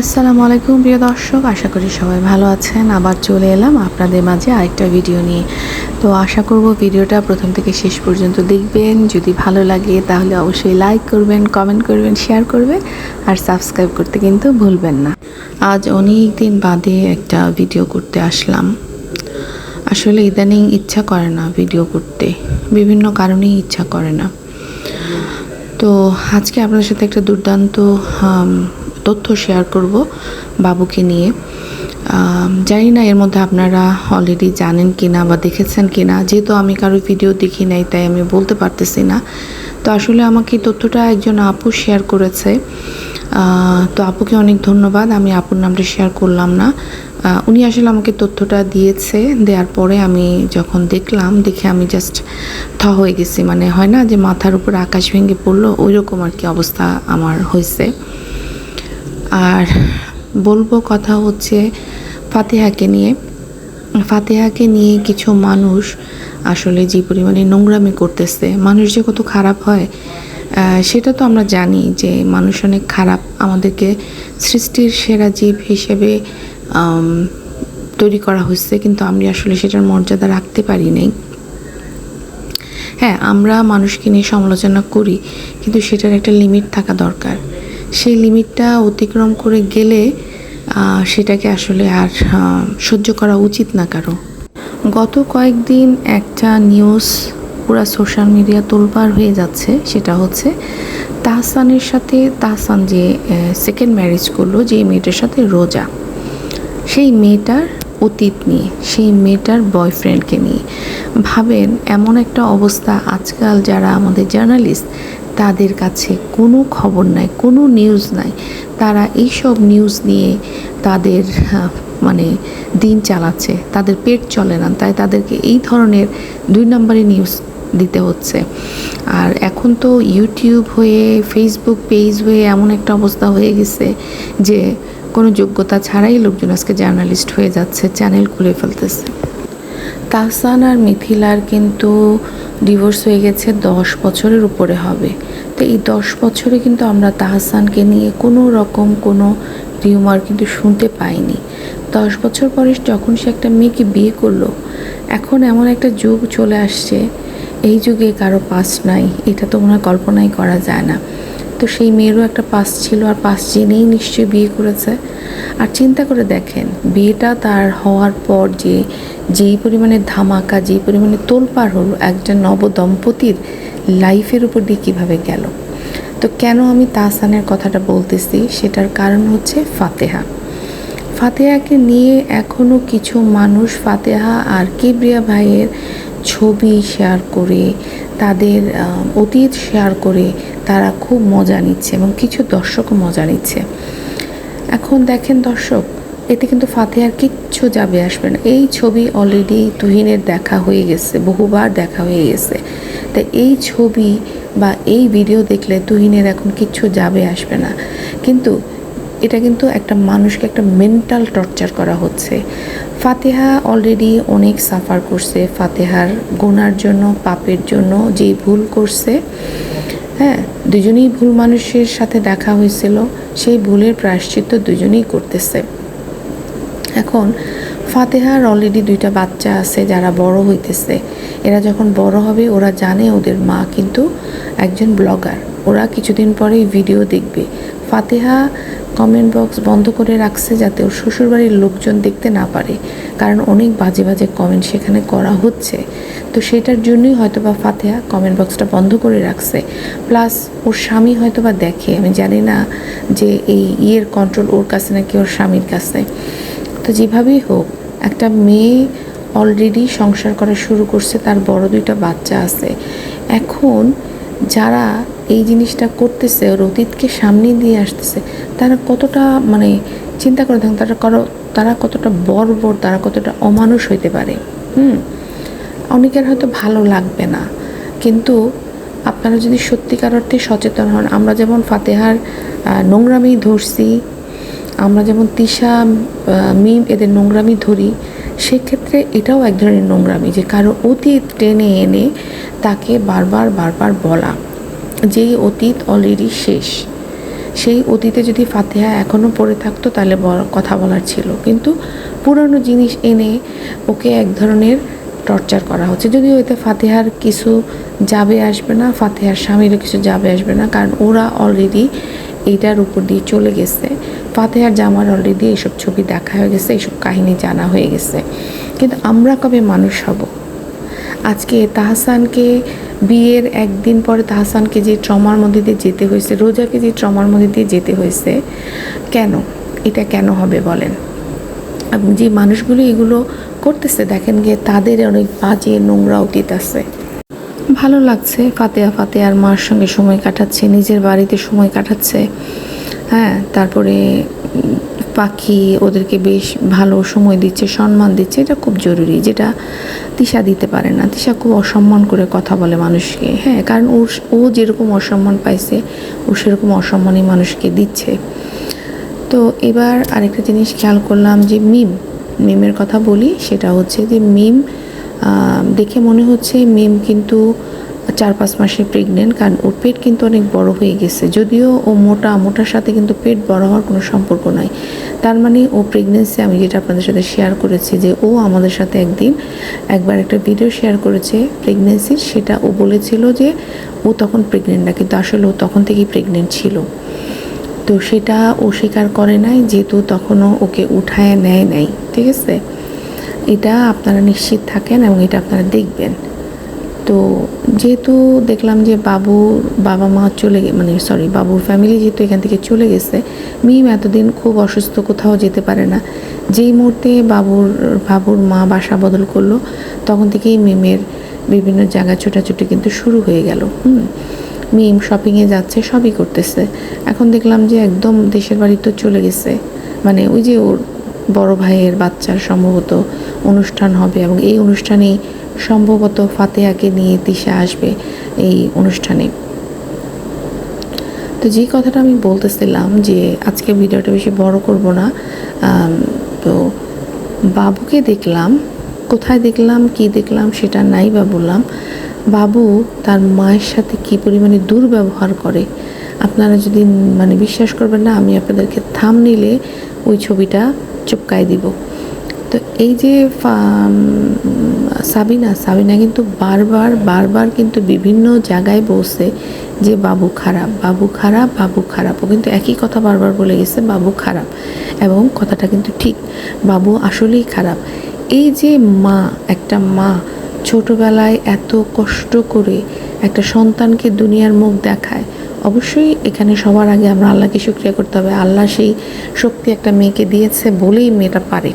আসসালামু আলাইকুম, প্রিয় দর্শক। আশা করি সবাই ভালো আছেন। আবার চলে এলাম আপনাদের মাঝে আরেকটা ভিডিও নিয়ে। তো আশা করব ভিডিওটা প্রথম থেকে শেষ পর্যন্ত দেখবেন। যদি ভালো লাগে তাহলে অবশ্যই লাইক করবেন কমেন্ট করবেন শেয়ার করবেন। আর সাবস্ক্রাইব করতে কিন্তু ভুলবেন না। আজ অনেক দিন বাদে একটা ভিডিও করতে আসলাম। আসলে ইদানিং ইচ্ছা করে না ভিডিও করতে। বিভিন্ন কারণেই ইচ্ছা করে না। তো আজকে আপনাদের সাথে একটা দুর্দান্ত তথ্য শেয়ার করব বাবুকে নিয়ে। জানি না এর মধ্যে আপনারা অলরেডি জানেন কি না বা দেখেছেন কি না যেহেতু আমি কারও ভিডিও দেখি নাই, তাই আমি বলতে পারতেছি না। তো আসলে আমাকে তথ্যটা একজন আপু শেয়ার করেছে। তো আপুকে অনেক ধন্যবাদ। আমি আপুর নামটা শেয়ার করলাম না। উনি আসলে আমাকে তথ্যটা দিয়েছে। দেওয়ার পরে আমি যখন দেখলাম, দেখে আমি জাস্ট থ হয়ে গেছি। মানে হয় না যে মাথার উপর আকাশ ভেঙে পড়ল ওই রকম আর কি অবস্থা আমার হয়েছে। আর বলব কথা হচ্ছে ফাতেহাকে নিয়ে। ফাতেহাকে নিয়ে কিছু মানুষ আসলে যে পরিমাণে নোংরামি করতেছে, মানুষ যে কত খারাপ হয় সেটা তো আমরা জানি যে মানুষ অনেক খারাপ আমাদেরকে সৃষ্টির সেরা জীব হিসেবে তৈরি করা হয়েছে, কিন্তু আমি আসলে সেটার মর্যাদা রাখতে পারি নাই। হ্যাঁ আমরা মানুষকে নিয়ে সমালোচনা করি, কিন্তু সেটার একটা লিমিট থাকা দরকার। সেই লিমিটটা অতিক্রম করে গেলে সেটাকে আসলে আর সহ্য করা উচিত না কারও। গত কয়েকদিন একটা নিউজ পুরা সোশ্যাল মিডিয়া তোলপাড় হয়ে যাচ্ছে, সেটা হচ্ছে তাহসানের সাথে তাহসান যে সেকেন্ড ম্যারেজ করল যে মেয়েটার সাথে রোজা। সেই মেয়েটার অতীত নিয়ে, সেই মেয়েটার বয়ফ্রেন্ডকে নিয়ে। ভাবেন, এমন একটা অবস্থা আজকাল যারা আমাদের জার্নালিস্ট তাদের কাছে কোনো খবর নাই, কোনো নিউজ নাই। তারা এইসব নিউজ নিয়ে তাদের মানে দিন চালাচ্ছে। তাদের পেট চলে না, তাই তাদেরকে এই ধরনের দুই নম্বরে নিউজ দিতে হচ্ছে। আর এখন তো ইউটিউব হয়ে ফেসবুক পেজ হয়ে এমন একটা অবস্থা হয়ে গেছে যে কোনো যোগ্যতা ছাড়াই লোকজন আজকে জার্নালিস্ট হয়ে যাচ্ছে চ্যানেল খুলে ফেলতেছে। তাহসান আর মিথিলার কিন্তু ডিভোর্স হয়ে গেছে, দশ বছরের উপরে হবে। তো এই দশ বছরে কিন্তু আমরা তাহসানকে নিয়ে কোনো রকম কোনো রিউমার কিন্তু শুনতে পাইনি। দশ বছর পরে যখন সে একটা মেয়েকে বিয়ে করল, এখন এমন একটা যুগ চলে আসছে, এই যুগে কারও পাস নাই, এটা তো মনে হয় কল্পনাই করা যায় না। তো সেই মেয়েরও একটা পাস ছিল আর পাস জেনেই নিশ্চয়ই বিয়ে করেছে। আর চিন্তা করে দেখেন, বিয়েটা তার হওয়ার পর যে, যেই পরিমাণে ধামাকা, যেই পরিমাণে তোলপাড় হলো একটা নবদম্পতির লাইফের উপর দিয়ে কীভাবে গেল? তো কেন আমি তাহসানের কথাটা বলতেছি? সেটার কারণ হচ্ছে ফাতেহা। ফাতেহাকে নিয়ে এখনও কিছু মানুষ, ফাতেহা আর কিবরিয়া ভাইয়ের ছবি শেয়ার করে, তাদের অতীত শেয়ার করে তারা খুব মজা নিচ্ছে এবং কিছু দর্শকও মজা নিচ্ছে। এখন দেখেন দর্শক, এতে কিন্তু ফাতেহার কিচ্ছু যাবে আসবে না। এই ছবি অলরেডি তুহিনের দেখা হয়ে গেছে, বহুবার দেখা হয়ে গেছে। তাই এই ছবি বা এই ভিডিও দেখলে তুহিনের এখন কিচ্ছু যাবে আসবে না। কিন্তু এটা কিন্তু একটা মানুষকে একটা মেন্টাল টর্চার করা হচ্ছে। ফাতেহা অলরেডি অনেক সাফার করছে। ফাতেহার গোনার জন্য, পাপের জন্য, যেই ভুল করছে হ্যাঁ দুজনেই ভুল মানুষের সাথে দেখা হয়েছিল, সেই ভুলের প্রায়শ্চিত্ত দুজনেই করতেছে। এখন ফাতেহার অলরেডি দুইটা বাচ্চা আছে যারা বড় হইতেছে। এরা যখন বড় হবে, ওরা জানে ওদের মা কিন্তু একজন ব্লগার ওরা কিছুদিন পরেই ভিডিও দেখবে। ফাতেহা কমেন্ট বক্স বন্ধ করে রাখছে যাতে ওর শ্বশুরবাড়ির লোকজন দেখতে না পারে, কারণ অনেক বাজে বাজে কমেন্ট সেখানে করা হচ্ছে। তো সেটার জন্যই হয়তো বা ফাতেহা কমেন্ট বক্সটা বন্ধ করে রাখছে। প্লাস ওর স্বামী হয়তো বা দেখে, আমি জানি না যে এই ইয়ের কন্ট্রোল ওর কাছে নাকি ওর স্বামীর কাছে। তো যেভাবেই হোক, একটা মেয়ে অলরেডি সংসার করা শুরু করছে, তার বড় দুইটা বাচ্চা আছে। এখন যারা এই জিনিসটা করতেছে, ওর অতীতকে সামনে দিয়ে আসতেছে, তারা কতটা মানে চিন্তা করে দেখুন, তারা করো, তারা কতটা বর্বর, তারা কতটা অমানুষ হইতে পারে, হুম? অনেকের হয়তো ভালো লাগবে না, কিন্তু আপনারা যদি সত্যিকার অর্থে সচেতন হন, আমরা যেমন ফাতেহার নোংরামি ধরছি, আমরা যেমন তিশা মিম এদের নোংরামি ধরি, সেক্ষেত্রে এটাও এক ধরনের নোংরামি যে কারও অতীত টেনে এনে তাকে বারবার বারবার বলা। যেই অতীত অলরেডি শেষ। সেই অতীতে যদি ফাতেহা এখনও পড়ে থাকতো, তাহলে কথা বলার ছিল। কিন্তু পুরনো জিনিস এনে ওকে এক ধরনের টর্চার করা হচ্ছে। যদিও এতে ফাতেহার কিছু যাবে আসবে না, ফাতেহার স্বামীরও কিছু যাবে আসবে না, কারণ ওরা অলরেডি এইটার উপর দিয়ে চলে গেছে। ফাতেহার জামার অলরেডি এইসব ছবি দেখা হয়ে গেছে এইসব কাহিনী জানা হয়ে গেছে। কিন্তু আমরা কবে মানুষ হব? আজকে তাহসানকে বিয়ের একদিন পরে তাহসানকে যে ট্রমার মধ্যে দিয়ে যেতে হয়েছে, রোজাকে যে ট্রমার মধ্যে দিয়ে যেতে হয়েছে, কেন? এটা কেন হবে বলেন? যে মানুষগুলো এগুলো করতেছে, দেখেন গিয়ে তাদের অনেক বাজে নোংরা অতীত আছে। ভালো লাগছে ফাতেহা ফাতেহার মার সঙ্গে সময় কাটাচ্ছে, নিজের বাড়িতে সময় কাটাচ্ছে। হ্যাঁ তারপরে পাখি ওদেরকে বেশ ভালো সময় দিচ্ছে, সম্মান দিচ্ছে, এটা খুব জরুরি, যেটা তিশা দিতে পারে না। তিশা খুব অসম্মান করে কথা বলে মানুষকে হ্যাঁ কারণ ও ও যেরকম অসম্মান পাইছে, ও সেরকম অসম্মানই মানুষকে দিচ্ছে। তো এবার আরেকটা জিনিস খেয়াল করলাম যে মিম, মিমের কথা বলি, সেটা হচ্ছে যে মিম দেখে মনে হচ্ছে মিম কিন্তু চার পাঁচ মাসে প্রেগনেন্ট কারণ ওর পেট কিন্তু অনেক বড় হয়ে গেছে। যদিও ও মোটা, মোটার সাথে কিন্তু পেট বড় হওয়ার কোনো সম্পর্ক নাই। তার মানে ও প্রেগনেন্সি আমি যেটা আপনাদের সাথে শেয়ার করেছি যে ও আমাদের সাথে একদিন একবার একটা ভিডিও শেয়ার করেছে প্রেগনেন্সির সেটা ও বলেছিল যে ও তখন প্রেগনেন্ট না, কিন্তু আসলে ও তখন থেকেই প্রেগনেন্ট ছিল। তো সেটা ও স্বীকার করে নাই, যেহেতু তখনও ওকে উঠায় নেয় নাই, ঠিক আছে? এটা আপনারা নিশ্চিত থাকেন এবং এটা আপনারা দেখবেন। তো যেহেতু দেখলাম যে বাবুর বাবা মা চলে মানে সরি বাবুর ফ্যামিলি যেহেতু এখান থেকে চলে গেছে, মিম এতদিন খুব অসুস্থ কোথাও যেতে পারে না। যেই মুহূর্তে বাবুর বাবুর মা বাসা বদল করল, তখন থেকেই মিমের বিভিন্ন জায়গা ছোটাছুটি কিন্তু শুরু হয়ে গেল। হুম, মিম শপিংয়ে যাচ্ছে, সবই করতেছে। এখন দেখলাম যে একদম দেশের বাড়ি তো চলে গেছে। মানে ওই যে ওর বড় ভাইয়ের বাচ্চার সম্ভবত অনুষ্ঠান হবে এবং এই অনুষ্ঠানেই সম্ভবত ফাতেহাকে নিয়ে তিশা আসবে এই অনুষ্ঠানে। তো যে কথাটা আমি বলতেছিলাম যে আজকে ভিডিওটা বেশি বড় করব না তো বাবুকে দেখলাম, কোথায় দেখলাম, কি দেখলাম সেটা নাই বা বললাম। বাবু তার মায়ের সাথে কি পরিমাণে দুর্ব্যবহার করে, আপনারা যদি মানে বিশ্বাস করবেন না, আমি আপনাদেরকে থাম নিলে ওই ছবিটা চুপকাই দিব। তো এই যে সাবিনা সাবিনা কিন্তু বারবার বারবার কিন্তু বিভিন্ন জায়গায় বলছে যে, বাবু খারাপ বাবু খারাপ বাবু খারাপ। ও কিন্তু একই কথা বারবার বলে গেছে, বাবু খারাপ। এবং কথাটা কিন্তু ঠিক, বাবু আসলেই খারাপ। এই যে মা, একটা মা ছোটবেলায় এত কষ্ট করে একটা সন্তানকে দুনিয়ার মুখ দেখায়, অবশ্যই এখানে সবার আগে আমরা আল্লাহকে শুক্রিয়া করতে হবে। আল্লাহ সেই শক্তি একটা মেয়েকে দিয়েছে বলেই মেয়েটা পারে।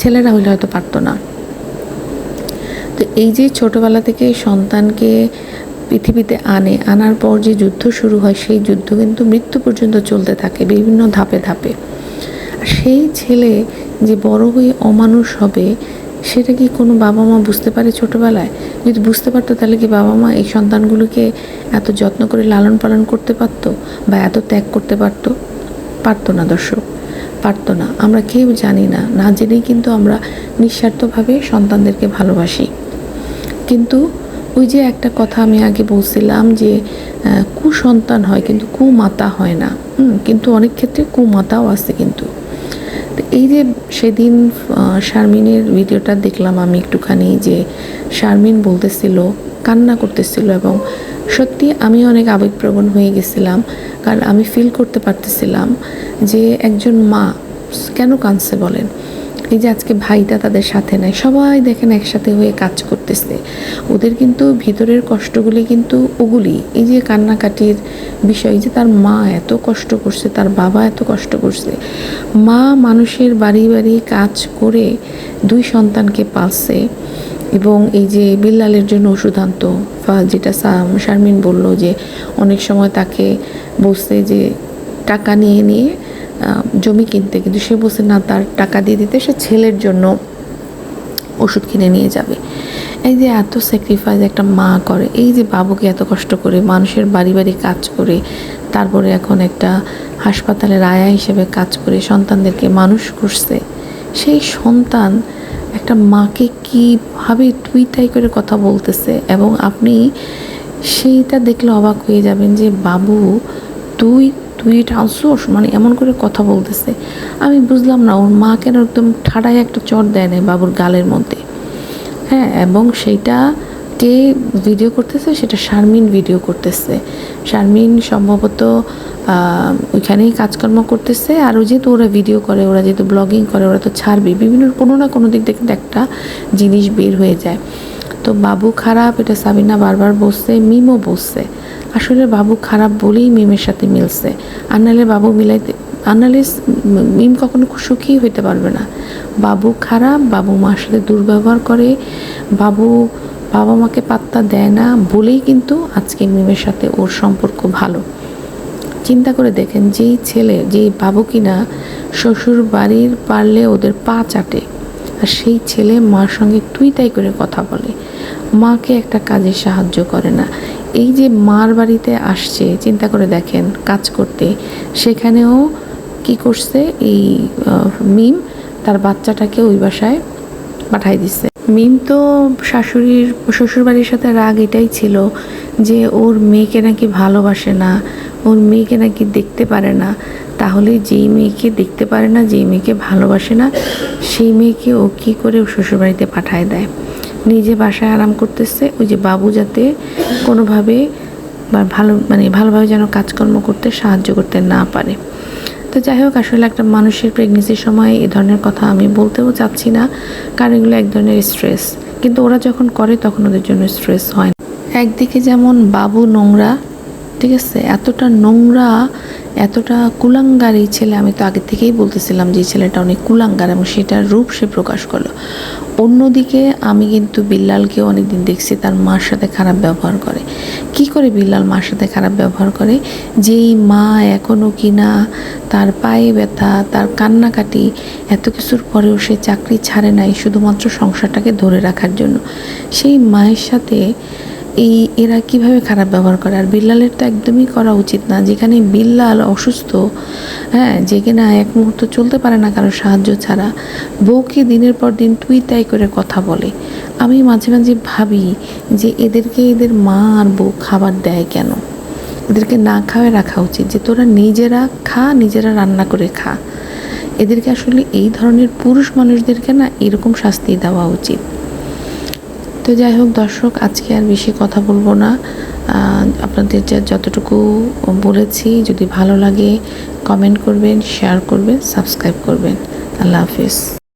ছেলেরা হলে হয়তো পারতো না। তো এই যে ছোটবেলা থেকে সন্তানকে পৃথিবীতে আনে, আনার পর যে যুদ্ধ শুরু হয়, সেই যুদ্ধ কিন্তু মৃত্যু পর্যন্ত চলতে থাকে বিভিন্ন ধাপে ধাপে। সেই ছেলে যে বড় হয়ে অমানুষ হবে, সেটা কি কোনো বাবা মা বুঝতে পারে ছোটবেলায়? যদি বুঝতে পারতো, তাহলে কি বাবা মা এই সন্তানগুলোকে এত যত্ন করে লালন পালন করতে পারতো বা এত ত্যাগ করতে পারতো? পারতো না দর্শক। পারতো না। আমরা কেউ জানি না না জেনেই কিন্তু আমরা নিঃস্বার্থভাবে সন্তানদেরকে ভালোবাসি। কিন্তু ওই যে একটা কথা আমি আগে বলছিলাম যে কুসন্তান হয় কিন্তু কুমাতা হয় না। কিন্তু অনেক ক্ষেত্রে কুমাতাও আছে কিন্তু। এই যে সেদিন শারমিনের ভিডিওটা দেখলাম আমি একটুখানি যে শারমিন বলতেছিল, কান্না করতেছিল এবং সত্যি আমি অনেক আবেগপ্রবণ হয়ে গেছিলাম, কারণ আমি ফিল করতে পারতেছিলাম যে একজন মা কেন কাঁদছে বলেন? এই যে আজকে ভাইটা তাদের সাথে নাই, সবাই দেখেন একসাথে হয়ে কাজ করতেছে। ওদের কিন্তু ভিতরের কষ্টগুলি কিন্তু ওগুলি। এই যে কান্নাকাটির বিষয় যে তার মা এত কষ্ট করছে, তার বাবা এত কষ্ট করছে। মা মানুষের বাড়ি বাড়ি কাজ করে দুই সন্তানকে পালছে। এবং এই যে বিল্লালের জন্য ওষুধ আনতো যেটা শারমিন বলল যে অনেক সময় তাকে বলছে যে টাকা নিয়ে নিয়ে জমি কিনতে, কিন্তু সে বলছে, না, তার টাকা দিয়ে দিতে সে ছেলের জন্য ওষুধ কিনে নিয়ে যাবে। এই যে এত স্যাক্রিফাইস একটা মা করে, এই যে বাবুকে এত কষ্ট করে, মানুষের বাড়ি বাড়ি কাজ করে, তারপরে এখন একটা হাসপাতালের আয়া হিসেবে কাজ করে, সন্তানদেরকে মানুষ করছে, সেই সন্তান একটা মাকে কীভাবে তুই তাই করে কথা বলতেছে এবং আপনি সেইটা দেখলে অবাক হয়ে যাবেন যে, বাবু, তুই তুই এটা আনসোস মানে এমন করে কথা বলতেছে। আমি বুঝলাম না, ওর মা কেন একদম ঠাড়ায় একটা চট দেয় নাই বাবুর গালের মধ্যে। হ্যাঁ এবং সেইটা কে ভিডিও করতেছে, সেটা শারমিন ভিডিও করতেছে। শারমিন সম্ভবত ওইখানেই কাজকর্ম করতেছে। আর ওই যেহেতু ওরা ভিডিও করে, ওরা যেহেতু ব্লগিং করে, ওরা তো ছাড়বে। বিভিন্ন কোনো না কোনো দিক থেকে একটা জিনিস বের হয়ে যায়। তো বাবু খারাপ, এটা সাবিনা বারবার বসছে মিমও বসছে আসলে বাবু খারাপ বলেই মিমের সাথে মিলছে। আর নাহলে বাবু মিলাইতে আর নাহলে মিম কখনো সুখী হইতে পারবে না। বাবু খারাপ, বাবু মার সাথে দুর্ব্যবহার করে। বাবু বাবা মাকে পাত্তা দেয় না বলেই কিন্তু আজকে মিমের সাথে ওর সম্পর্ক ভালো। চিন্তা করে দেখেন যেই ছেলে, যেই বাবু কিনা শ্বশুর বাড়ির পারলে ওদের পা চাটে আর সেই ছেলে মার সঙ্গে তুই তাই করে কথা বলে। মাকে একটা কাজে সাহায্য করে না। এই যে মার বাড়িতে আসছে, চিন্তা করে দেখেন কাজ করতে। সেখানেও কি করছে? এই মিম তার বাচ্চাটাকে ওই বাসায় পাঠাই দিচ্ছে মিম তো শাশুড়ির, শ্বশুরবাড়ির সাথে রাগ এটাই ছিল যে ওর মেয়েকে নাকি ভালোবাসে না, ওর মেয়েকে নাকি দেখতে পারে না। তাহলে যেই মেয়েকে দেখতে পারে না, যেই মেয়েকে ভালোবাসে না, সেই মেয়েকে ও কী করে শ্বশুরবাড়িতে পাঠায় দেয়? নিজে বাসায় আরাম করতেছে, ওই যে বাবু যাতে কোনোভাবে বা ভালো মানে ভালোভাবে যেন কাজকর্ম করতে সাহায্য করতে না পারে। তো যাই হোক, আসলে একটা মানুষের প্রেগনেন্সির সময় এ ধরনের কথা আমি বলতেও চাচ্ছি না, কারণ এগুলো এক ধরনের স্ট্রেস কিন্তু ওরা যখন করে তখন ওদের জন্য স্ট্রেস হয় না। একদিকে যেমন বাবু নোংরা, ঠিক আছে? এতটা নোংরা এতটা কুলাঙ্গার এই ছেলে, আমি তো আগে থেকেই বলতেছিলাম যে ছেলেটা অনেক কুলাঙ্গার এবং সেটার রূপ সে প্রকাশ করল। অন্যদিকে আমি কিন্তু বিল্লালকেও অনেকদিন দেখছি, তার মার সাথে খারাপ ব্যবহার করে। কি করে বিল্লাল মার সাথে খারাপ ব্যবহার করে? যেই মা এখনও কিনা, তার পায়ে ব্যথা, তার কান্নাকাটি, এত কিছুর পরেও সে চাকরি ছাড়ে নাই, শুধুমাত্র সংসারটাকে ধরে রাখার জন্য। সেই মায়ের সাথে এই, এরা কীভাবে খারাপ ব্যবহার করে? আর বিল্লালের তো একদমই করা উচিত না। যেখানে বিল্লাল অসুস্থ হ্যাঁ যে কিনা এক মুহূর্ত চলতে পারে না কারও সাহায্য ছাড়া, বউকে দিনের পর দিন তুই তাই করে কথা বলে। আমি মাঝে মাঝে ভাবি যে এদেরকে এদের মা আর বউ খাবার দেয় কেন? এদেরকে না খাওয়ায় রাখা উচিত, যে তোরা নিজেরা খা, নিজেরা রান্না করে খা। এদেরকে আসলে এই ধরনের পুরুষ মানুষদেরকে না এরকম শাস্তি দেওয়া উচিত। তো যাই হোক, দর্শক, আজকে আর বেশি কথা বলব না। আপনাদের যা যতটুকু বলেছি, যদি ভালো লাগে কমেন্ট করবেন শেয়ার করবেন সাবস্ক্রাইব করবেন। আল্লাহ হাফিজ।